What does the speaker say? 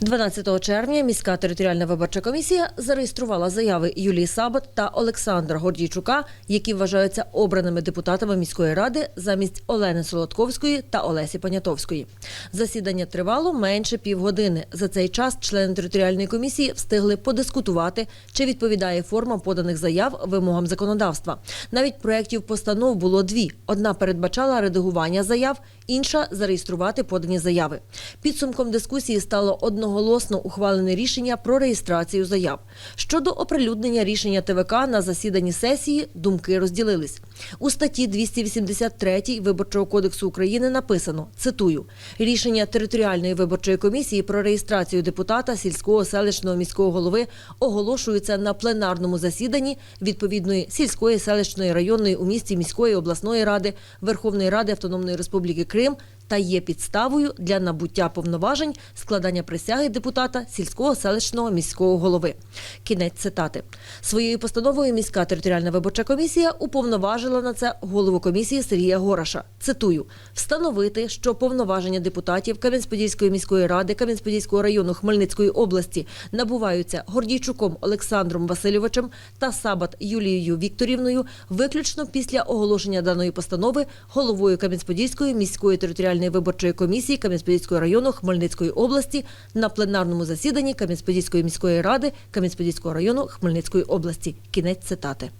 12 червня міська територіальна виборча комісія зареєструвала заяви Юлії Сабат та Олександра Гордійчука, які вважаються обраними депутатами міської ради замість Олени Солодковської та Олесі Понятовської. Засідання тривало менше півгодини. За цей час члени територіальної комісії встигли подискутувати, чи відповідає форма поданих заяв вимогам законодавства. Навіть проєктів постанов було дві: одна передбачала редагування заяв, інша зареєструвати подані заяви. Підсумком дискусії стало одноголосно ухвалене рішення про реєстрацію заяв. Щодо оприлюднення рішення ТВК на засіданні сесії думки розділились. У статті 283 Виборчого кодексу України написано: цитую: рішення територіальної виборчої комісії про реєстрацію депутата сільського селищного міського голови оголошується на пленарному засіданні відповідної сільської селищної районної у місті міської обласної ради Верховної Ради Автономної Республіки Крим та є підставою для набуття повноважень складання присяги депутата сільського селищного міського голови. Кінець цитати. Своєю постановою міська територіальна виборча комісія уповноважила на це голову комісії Сергія Гораша. Цитую: встановити, що повноваження депутатів Кам'янськ-Подільської міської ради Кам'янськ-Подільського району Хмельницької області набуваються Гордійчуком Олександром Васильовичем та Сабат Юлією Вікторівною виключно після оголошення даної постанови головою Кам'янськ-Подільської міської територіальної виборчої комісії Кам'янськ-Подільського району Хмельницької області на пленарному засіданні Кам'янськ-Подільської міської ради Кам'янськ-Подільського району Хмельницької області. Кінець цитати.